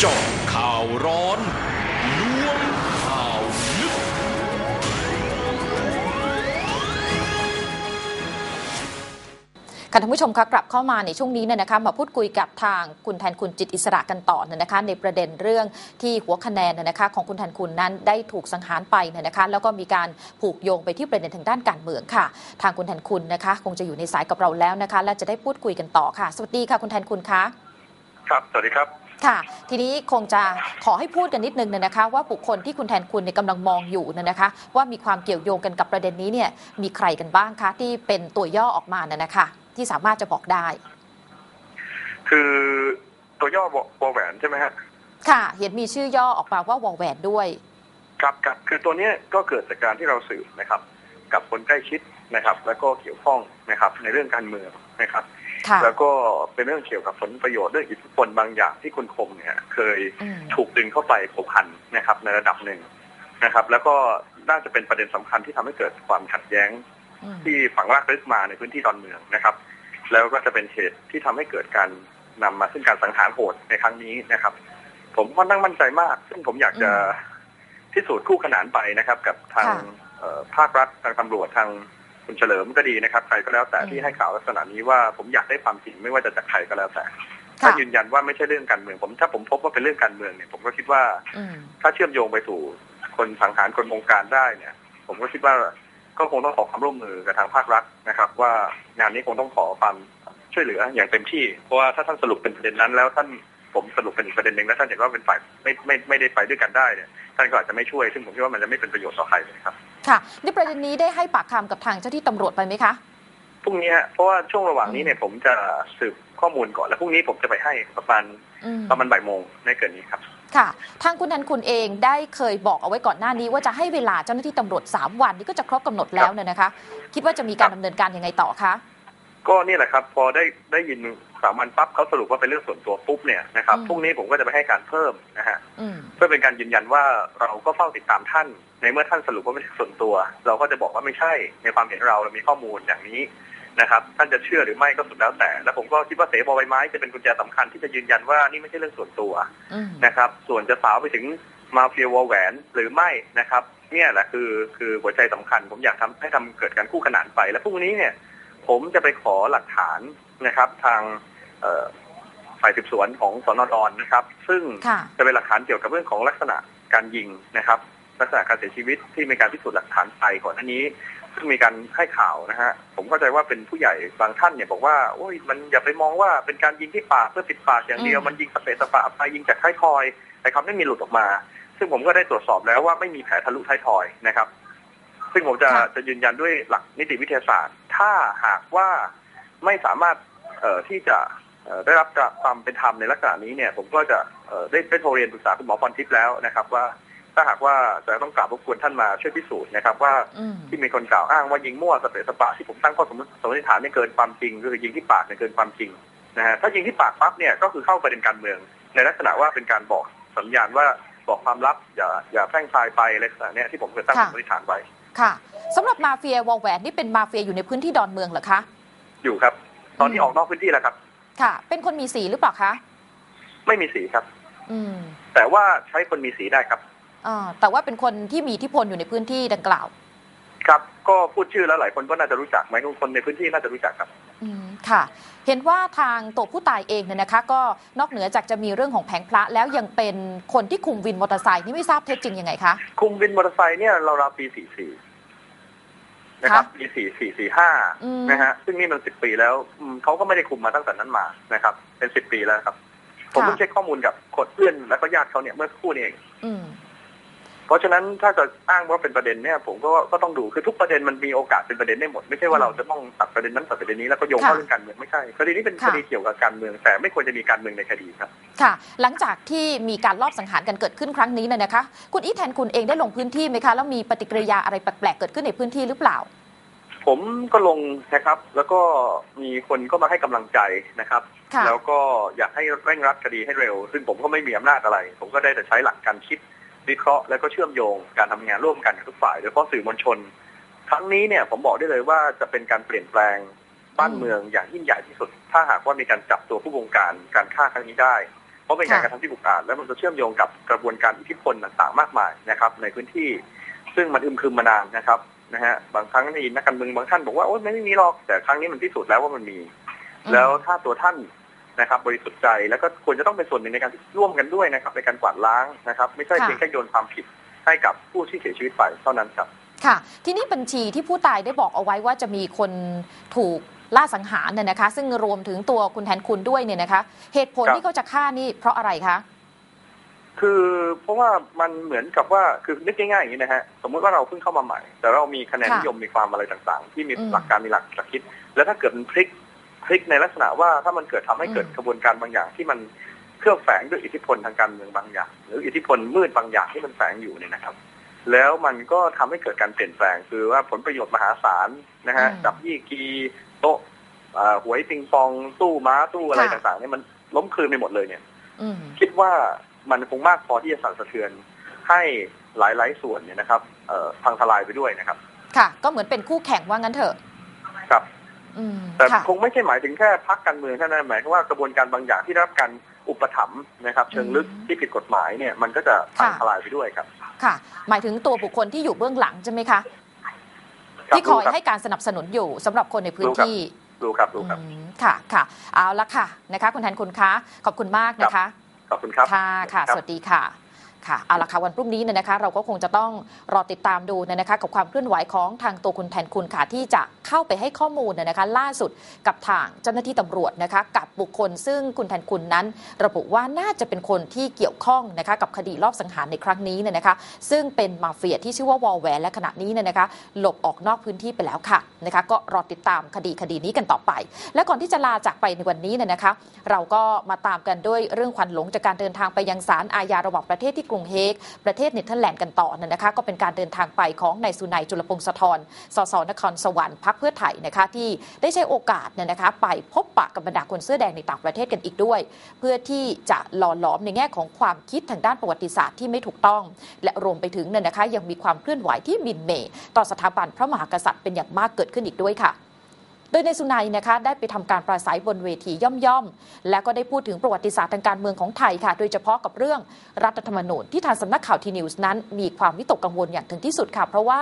เจาะข่าวร้อนล้วงข่าวลึกค่ะท่านผู้ชมคะกลับเข้ามาในช่วงนี้เนี่ยนะคะมาพูดคุยกับทางคุณแทนคุณจิตอิสระกันต่อเนี่ยนะคะ ในประเด็นเรื่องที่หัวคะแนนเนี่ยนะคะ ของคุณแทนคุณนั้นได้ถูกสังหารไปเนี่ยนะคะ แล้วก็มีการผูกโยงไปที่ประเด็นทางด้านการเมืองค่ะ ทางคุณแทนคุณนะคะ คงจะอยู่ในสายกับเราแล้วนะคะ และจะได้พูดคุยกันต่อค่ะ สวัสดีค่ะคุณแทนคุณคะครับสวัสดีครับ ค่ะ ทีนี้คงจะขอให้พูดกันนิดนึงเนี่ยนะคะ ว่าบุคคลที่คุณแทนคุณเนี่ยกำลังมองอยู่เนี่ยนะคะ ว่ามีความเกี่ยวโยงกันกับประเด็นนี้เนี่ยมีใครกันบ้างคะที่เป็นตัวย่อออกมาเนี่ยนะคะ ที่สามารถจะบอกได้ คือตัวย่อววอแหวนใช่ไหมฮะค่ะ เห็นมีชื่อย่อออกมาว่าวอลแหวนด้วยครับครับคือตัวเนี้ยก็เกิดจากการที่เราสืบนะครับ กับคนใกล้ชิดนะครับ แล้วก็เกี่ยวข้องนะครับ ในเรื่องการเมืองนะครับค่ะ แล้วก็เป็นเรื่องเกี่ยวกับผลประโยชน์เรื่องอิทธิพลบางอย่างที่คุณคมเนี่ย เคยอืมถูกดึงเข้าไปผูกพันนะครับ ในระดับหนึ่งนะครับ แล้วก็น่าจะเป็นประเด็นสำคัญที่ทำให้เกิดความขัดแย้งอืมที่ฝังรากลึกมาในพื้นที่ดอนเมืองนะครับ แล้วก็จะเป็นเหตุที่ทำให้เกิดการนำมาซึ่งการสังหารโหดในครั้งนี้นะครับ ผมค่อนข้างมั่นใจมาก ซึ่งผมอยากจะพิสูจน์คู่ขนานไปนะครับ กับทางค่ะเอ่อภาครัฐทางตำรวจทาง คุณเฉลิมก็ดีนะครับ ใครก็แล้วแต่อืมที่ให้ข่าวลักษณะนี้ว่าผมอยากได้ความจริงไม่ว่าจะจากใครก็แล้วแต่ถ้าค่ะยืนยันว่าไม่ใช่เรื่องการเมืองผม ถ้าผมพบว่าเป็นเรื่องการเมืองเนี่ย ผมก็คิดว่าอืมถ้าเชื่อมโยงไปสู่คนสังหารคนบงการได้เนี่ย ผมก็คิดว่าก็คงต้องขอความร่วมมือกับทางภาครัฐนะครับ ว่างานนี้คงต้องขอความช่วยเหลืออย่างเต็มที่เพราะว่าถ้าท่านสรุปเป็นประเด็นนั้นแล้วท่านผมสรุปเป็นอีกประเด็นหนึ่งแล้วท่านเห็นว่าเป็นฝ่ายไม่ไม่ไม่ได้ไปด้วยกันได้เนี่ย ท่านก็อาจจะไม่ช่วย ซึ่งผมคิดว่ามันจะไม่เป็นประโยชน์ต่อใครเลยครับ ค่ะในประเด็นนี้ได้ให้ปากคำกับทางเจ้าที่ตำรวจไปไหมคะพรุ่งนี้ฮะเพราะว่าช่วงระหว่างนี้เนี่ยผมจะสืบข้อมูลก่อนแล้วพรุ่งนี้ผมจะไปให้ประมาณอืมประมาณบ่ายโมงไม่เกินนี้ครับค่ะทางคุณแทนคุณเองได้เคยบอกเอาไว้ก่อนหน้านี้ว่าจะให้เวลาเจ้าหน้าที่ตำรวจ 3 วันนี่ก็จะครบกำหนดแล้วเนี่ยนะคะ คิดว่าจะมีการดำเนินการยังไงต่อคะ ก็นี่แหละครับ พอได้ได้ยินสามวันปั๊บเขาสรุปว่าเป็นเรื่องส่วนตัวปุ๊บเนี่ยนะครับพรุ่งนี้ผมก็จะไปให้การเพิ่มนะฮะอืมเพื่อเป็นการยืนยันว่าเราก็เฝ้าติดตามท่าน ในเมื่อท่านสรุปว่าไม่ใช่ส่วนตัว เราก็จะบอกว่าไม่ใช่ในความเห็นเราเรามีข้อมูลอย่างนี้นะครับ ท่านจะเชื่อหรือไม่ก็สุดแล้วแต่ แล้วผมก็คิดว่าเสบอใบไม้จะเป็นกุญแจสำคัญที่จะยืนยันว่านี่ไม่ใช่เรื่องส่วนตัวอืมนะครับ ส่วนจะสาวไปถึงมาเฟียวอลแหวนหรือไม่นะครับ เนี่ยแหละคือคือหัวใจสำคัญ ผมอยากทำให้ทำเกิดการคู่ขนานไป แล้วพรุ่งนี้เนี่ย ผมจะไปขอหลักฐานนะครับ ทางเอ่อฝ่ายสืบสวนของสนดอนนะครับ ซึ่งค่ะจะเป็นหลักฐานเกี่ยวกับเรื่องของลักษณะการยิงนะครับ ลักษณะการเสียชีวิตที่มีการพิสูจน์หลักฐานไปก่อนอันนี้ซึ่งมีการให้ข่าวนะฮะผมเข้าใจว่าเป็นผู้ใหญ่บางท่านเนี่ยบอกว่าโอ้ยมันอย่าไปมองว่าเป็นการยิงที่ปากเพื่อปิดปากอย่างเดียวอืมมันยิงสเปซสปะไปยิงจากท้ายทอยแต่คำไม่มีหลุดออกมา ซึ่งผมก็ได้ตรวจสอบแล้วว่าไม่มีแผลทะลุท้ายทอยนะครับ ซึ่งผมจะจะยืนยันด้วยหลักนิติวิทยาศาสตร์ ถ้าหากว่าไม่สามารถเอ่อที่จะเอ่อได้รับความเป็นธรรมในลักษณะนี้เนี่ย ผมก็จะเอ่อได้ได้โทรเรียนปรึกษาคุณหมอพรทิพย์แล้วนะครับ ว่าถ้าหากว่าจะต้องกราบรบกวนท่านมาช่วยพิสูจน์นะครับว่าอืมที่มีคนกล่าวอ้างว่ายิงมั่วสเปซสปะที่ผมตั้งข้อสมมติสมมติฐานไม่เกินความจริงก็คือยิงที่ปากเนี่ยเกินความจริงนะฮะถ้ายิงที่ปากปั๊บเนี่ยก็คือเข้าประเด็นการเมือง ในลักษณะว่าเป็นการบอกสัญญาณว่าบอกความลับอย่าอย่าแพร่งพรายไปอะไรลักษณะเนี้ยที่ผมเคยตั้งค่ะสมมติฐานไว้ ค่ะสำหรับมาเฟียวอลแหวนนี่เป็นมาเฟียอยู่ในพื้นที่ดอนเมืองเหรอคะ อยู่ครับ ตอนนี้อืมออกนอกพื้นที่แล้วครับ ค่ะ เป็นคนมีสีหรือเปล่าคะ ไม่มีสีครับ อืม แต่ว่าใช้คนมีสีได้ครับอ่าแต่ว่าเป็นคนที่มีอิทธิพลอยู่ในพื้นที่ดังกล่าว ครับ ก็พูดชื่อแล้วหลายคนก็น่าจะรู้จักไหมคนในพื้นที่น่าจะรู้จักครับอืม ค่ะ เห็นว่าทางตัวผู้ตายเองเนี่ยนะคะ ก็นอกเหนือจากจะมีเรื่องของแผงพระแล้วยังเป็นคนที่คุมวินมอเตอร์ไซค์นี่ไม่ทราบเท็จจริงยังไงคะ คุมวินมอเตอร์ไซค์เนี่ยเราราวปี 44 นะครับปี 44อืม45 นะฮะ ซึ่งนี่มัน 10 ปีแล้วอืมเขาก็ไม่ได้คุมมาตั้งแต่นั้นมานะครับ เป็น 10 ปีแล้วครับ ผมเพิ่งเช็คข้อมูลกับคนเพื่อนและก็ญาติเขาเนี่ยเมื่อสักครู่นี้เองอืม เพราะฉะนั้นถ้าจะอ้างว่าเป็นประเด็นเนี่ยผมก็ก็ต้องดูคือทุกประเด็นมันมีโอกาสเป็นประเด็นได้หมด ไม่ใช่ว่าเราจะต้องตัดประเด็นนั้นตัดประเด็นนี้แล้วก็โยงเข้าค่ะเรื่องการเมืองไม่ใช่คดีนี้เป็นค่ะคดีเกี่ยวกับการเมืองแต่ไม่ควรจะมีการเมืองในคดีครับค่ะ หลังจากที่มีการลอบสังหารกันเกิดขึ้นครั้งนี้เนี่ยนะคะ คุณอีแทนคุณเองได้ลงพื้นที่ไหมคะแล้วมีปฏิกิริยาอะไรแปลกๆเกิดขึ้นในพื้นที่หรือเปล่าผมก็ลงนะครับ แล้วก็มีคนก็มาให้กำลังใจนะครับค่ะแล้วก็อยากให้เร่งรัดคดีให้เร็ว ซึ่งผมก็ไม่มีอำนาจอะไร ผมก็ได้แต่ใช้หลักการคิด วิเคราะห์แล้วก็เชื่อมโยงการทำงานร่วมกันกับทุกฝ่ายโดยเฉพาะสื่อมวลชน ครั้งนี้เนี่ยผมบอกได้เลยว่าจะเป็นการเปลี่ยนแปลงบ้านเมืองอย่างยิ่งใหญ่ที่สุด ถ้าหากว่ามีการจับตัวผู้บงการการฆ่าครั้งนี้ได้ เพราะเป็นการกระทำที่อุกอาจและมันจะเชื่อมโยงกับกระบวนการอิทธิพลต่างๆมากมายนะครับ ในพื้นที่ ซึ่งมันอึมครึมมานานนะครับนะฮะบางครั้งนี่นักการเมืองบางท่านบอกว่าโอ๊ยไม่มีหรอกแต่ครั้งนี้มันพิสูจน์แล้วว่ามันมี แล้วถ้าตัวท่าน นะครับบริสุทธิ์ใจแล้วก็ควรจะต้องเป็นส่วนหนึ่งในการที่ร่วมกันด้วยนะครับในการกวาดล้างนะครับ ไม่ใช่ค่ะเพียงแค่โยนความผิดให้กับผู้ที่เสียชีวิตไปเท่านั้นครับค่ะ ทีนี้บัญชีที่ผู้ตายได้บอกเอาไว้ว่าจะมีคนถูกล่าสังหารเนี่ยนะคะ ซึ่งรวมถึงตัวคุณแทนคุณด้วยเนี่ยนะคะ เหตุผลครับที่เขาจะฆ่านี่เพราะอะไรคะคือเพราะว่ามันเหมือนกับว่าคือนึกง่ายๆอย่างนี้นะฮะสมมุติว่าเราเพิ่งเข้ามาใหม่ แต่เรามีคะแนนค่ะนิยมมีความอะไรต่างๆ ที่มีอืมหลักการมีหลักหลักคิด แล้วถ้าเกิดมันพลิก พลิกในลักษณะว่าถ้ามันเกิดทำให้เกิดอืมกระบวนการบางอย่างที่มันเคลือบแฝงด้วยอิทธิพลทางการเมืองบางอย่าง หรืออิทธิพลมืดบางอย่างที่มันแฝงอยู่เนี่ยนะครับ แล้วมันก็ทำให้เกิดการเปลี่ยนแปลงคือว่าผลประโยชน์มหาศาลนะฮะอืมจับยี่กีโต๊ะอ่าหวยปิงปองตู้ม้าตู้อะไรค่ะต่างๆเนี่ยมันล้มคลืนไปหมดเลยเนี่ยอืมคิดว่ามันคงมากพอที่จะสั่นสะเทือนให้หลายๆส่วนเนี่ยนะครับเอ่อพังทลายไปด้วยนะครับ ค่ะ ก็เหมือนเป็นคู่แข่งว่างั้นเถอะ ครับอืม แต่ค่ะคงไม่ใช่หมายถึงแค่พักการเมืองเท่านั้นหมายถึงว่ากระบวนการบางอย่างที่ได้รับการอุปถัมภ์นะครับ เชิงลึกอืมที่ผิดกฎหมายเนี่ยมันก็จะพังค่ะทลายไปด้วยครับ ค่ะ หมายถึงตัวบุคคลที่อยู่เบื้องหลังใช่ไหมคะครับที่คอยรู้รับให้การสนับสนุนอยู่สำหรับคนในพื้นที่รู้ครับรู้ครับอืมค่ะค่ะ เอาละค่ะนะคะ คุณแทนคุณคะขอบคุณมากนะคะ ขอบคุณครับค่ะค่ะรับสวัสดีค่ะ ค่ะเอาละค่ะวันพรุ่งนี้เนี่ยนะคะ เราก็คงจะต้องรอติดตามดูเนี่ยนะคะ กับความเคลื่อนไหวของทางตัวคุณแทนคุณค่ะที่จะเข้าไปให้ข้อมูลเนี่ยนะคะ ล่าสุดกับทางเจ้าหน้าที่ตำรวจนะคะ กับบุคคลซึ่งคุณแทนคุณนั้น ระบุว่าน่าจะเป็นคนที่เกี่ยวข้องนะคะกับคดีรอบสังหารในครั้งนี้เนี่ยนะคะ ซึ่งเป็นมาเฟียที่ชื่อว่าวอลแวร์และขณะนี้เนี่ยนะคะ หลบออกนอกพื้นที่ไปแล้วค่ะนะคะ ก็รอติดตามคดีคดีนี้กันต่อไป และก่อนที่จะลาจากไปในวันนี้เนี่ยนะคะ เราก็มาตามกันด้วยเรื่องควันหลงจากการเดินทางไปยังศาลอาญาระหว่างประเทศที่กรุงงเฮกประเทศเนเธอร์แลนด์กันต่อนะนะคะก็เป็นการเดินทางไปของนายสุนัยจุลพงศธรสสนครสวรรค์พักเพื่อไทยนะคะที่ได้ใช้โอกาสเนี่ยนะคะไปพบปะกับบรรดาคนเสื้อแดงในต่างประเทศกันอีกด้วย เพื่อที่จะหล่อหลอมในแง่ของความคิดทางด้านประวัติศาสตร์ที่ไม่ถูกต้อง และรวมไปถึงเนี่ยนะคะยังมีความเคลื่อนไหวที่มินเมต่อสถาบันพระมหากษัตริย์เป็นอย่างมากเกิดขึ้นอีกด้วยค่ะ โดยในสุนัยนะคะได้ไปทำการปราศัยบนเวทีย่อมๆ และก็ได้พูดถึงประวัติศาสตร์ทางการเมืองของไทยค่ะ โดยเฉพาะกับเรื่องรัฐธรรมนูญที่ทางสำนักข่าวทีนิวส์นั้น มีความวิตกกังวลอย่างถึงที่สุดค่ะ เพราะว่า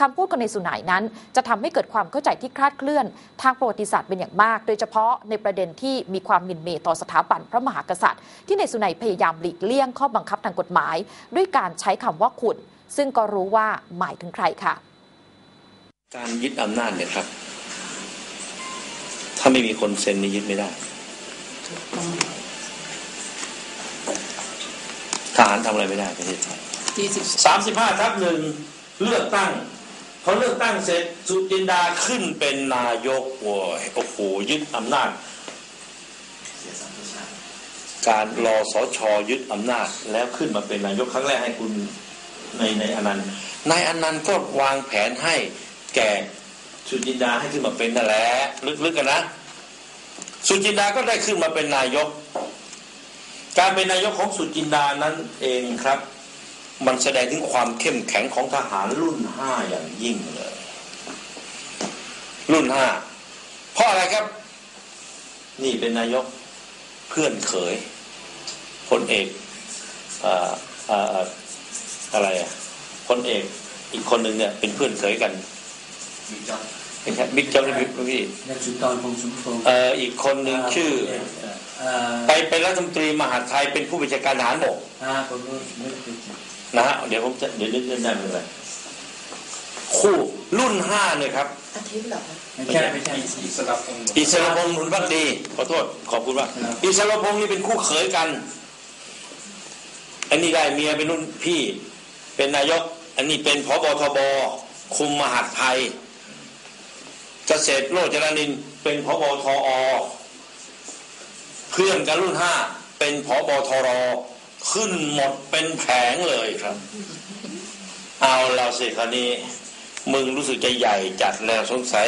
คำพูดของในสุนัยนั้น จะทำให้เกิดความเข้าใจที่คลาดเคลื่อน ทางประวัติศาสตร์เป็นอย่างมาก โดยเฉพาะในประเด็นที่มีความหมิ่นเมต่อสถาบันพระมหากษัตริย์ ที่ในสุนัยพยายามหลีกเลี่ยงข้อบังคับทางกฎหมาย ด้วยการใช้คำว่าคุณซึ่งก็รู้ว่าหมายถึงใครค่ะ การยึดอำนาจเนี่ยครับาไม่มีคนเซ็นนี่ยึดไม่ได้ทหารทำอะไรไม่ได้ประเทศไทยสามสิบห้าทับหนึ่งเลือกตั้งพอเลือกตั้งเสร็จสุจินดาขึ้นเป็นนายกโอ้ยโอ้โหยึดอำนาจ การรอสอชอยึดอำนาจ แล้วขึ้นมาเป็นนายกครั้งแรกให้คุณในในอนันต์นายอนันต์ก็วางแผนให้แก่สุจินดาให้ขึ้นมาเป็นนั่นแหละลึกๆกันนะ สุจินดาก็ได้ขึ้นมาเป็นนายก การเป็นนายกของสุจินดานั้นเองครับ มันแสดงถึงความเข้มแข็งของทหารรุ่นห้าอย่างยิ่งเลย รุ่นห้าเพราะอะไรครับ นี่เป็นนายกเพื่อนเขยพลเอกเอ่อเอ่อเอ่ออะไรอะพลเอกอีกคนหนึ่งเนี่ยเป็นเพื่อนเขยกัน ไม่ใช่บิ๊กจ๊อบหรือบิ๊กพี่นักสุนทรพงศ์สมพงศ์เอ่ออีกคนหนึ่งชื่อเอ่อไปเป็นรัฐมนตรีมหาดไทยเป็นผู้บัญชาการทหารบกอ่าผมก็นึกถึงนะฮะเดี๋ยวผมจะเดี๋ยวนึกได้ไม่เป็นไรคู่รุ่นห้าเนี่ยครับอาทิตย์เหรอไม่ใช่ไม่ใช่อิสระพงศ์หนุนพักดีขอโทษขอบคุณมากครับอิสระพงศ์นี่เป็นคู่เขยกันอันนี้ได้เมียเป็นรุ่นพี่ เป็นนายก อันนี้เป็นพบทบคุมมหาดไทย เกษตรโรจนานินเป็นพบทอเพื่อนกันรุ่นห้าเป็นพบทรขึ้นหมดเป็นแผงเลยครับ เอาเราสิคราวนี้ มึงรู้สึกจะใหญ่จัดแล้วสงสัย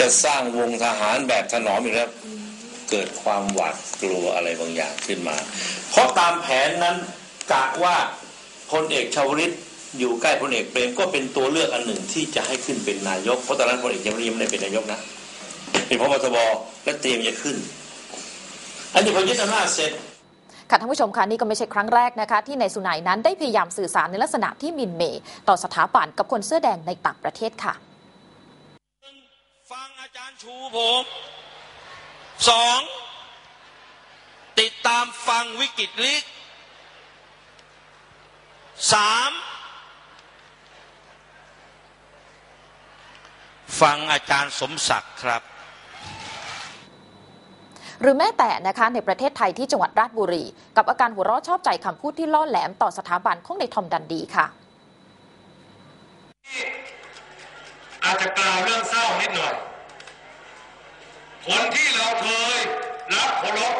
จะสร้างวงทหารแบบถนอมอีกแล้วเกิดความหวาดกลัวอะไรบางอย่างขึ้นมา เพราะตามแผนนั้นกะว่าพลเอกชาวลิต อยู่ใกล้พลเอกเปรมก็เป็นตัวเลือกอันหนึ่งที่จะให้ขึ้นเป็นนายก เพราะตอนนั้นพลเอกชาวลิตยังไม่ได้เป็นนายกนะเป็นพบทบและเตรียมจะขึ้น อันนี้พอยึดอำนาจเสร็จค่ะท่านผู้ชมคะนี่ก็ไม่ใช่ครั้งแรกนะคะ ที่นายสุนัยนั้นได้พยายามสื่อสารในลักษณะที่หมินเหมต่อสถาบันกับคนเสื้อแดงในต่างประเทศค่ะฟังอาจารย์ชูผมสองติดตามฟังวิกฤตลิกสาม ฟังอาจารย์สมศักดิ์ครับ หรือแม้แต่นะคะในประเทศไทยที่จังหวัดราชบุรี กับอาการหัวเราะชอบใจคำพูดที่ล่อแหลมต่อสถาบันของในายทอมดันดีค่ะ อาจจะกล่าวเรื่องเศร้านิดหน่อย คนที่เราเคยรักเคารพ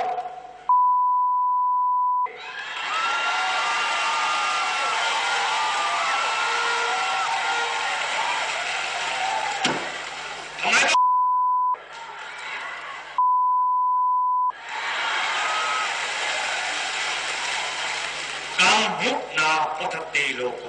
ทำไมต้องกังมุนาพุทธตีโลโก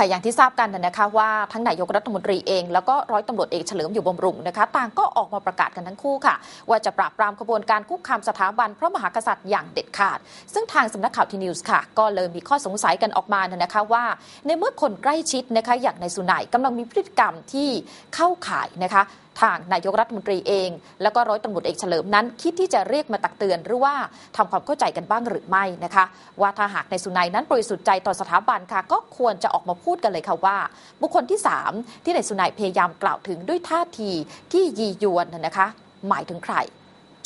ค่ะอย่างที่ทราบกันนะคะว่าทั้งนายกรัฐมนตรีเอง แล้วก็ร้อยตำรวจเอกเฉลิมอยู่บำรุงนะคะ ต่างก็ออกมาประกาศกันทั้งคู่ค่ะ ว่าจะปราบปรามขบวนการคุกคามสถาบันพระมหากษัตริย์อย่างเด็ดขาด ซึ่งทางสำนักข่าวทีนิวส์ค่ะ ก็เลยมีข้อสงสัยกันออกมานะคะว่า ในเมื่อคนใกล้ชิดนะคะอย่างในายสุนัยกำลังมีพฤติกรรมที่เข้าข่ายนะคะทางนายกรัฐมนตรีเอง แล้วก็ร้อยตำรวจเอกเฉลิมนั้น คิดที่จะเรียกมาตักเตือนหรือว่าทำความเข้าใจกันบ้างหรือไม่นะคะ ว่าถ้าหากในสุนัยนั้นบริสุทธิ์ใจต่อสถาบันค่ะ ก็ควรจะออกมาพูดกันเลยค่ะว่า บุคคลที่ 3 ที่ในสุนัยพยายามกล่าวถึงด้วยท่าทีที่ยียวนนะคะ หมายถึงใคร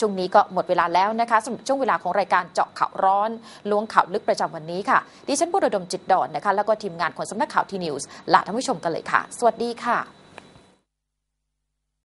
ช่วงนี้ก็หมดเวลาแล้วนะคะสำหรับช่วงเวลาของรายการเจาะข่าวร้อนล้วงข่าวลึกประจำวันนี้ค่ะ ดิฉันบุรดมจิตดอนนะคะ แล้วก็ทีมงานของสำนักข่าวทีนิวส์ลาท่านผู้ชมกันเลยค่ะ สวัสดีค่ะ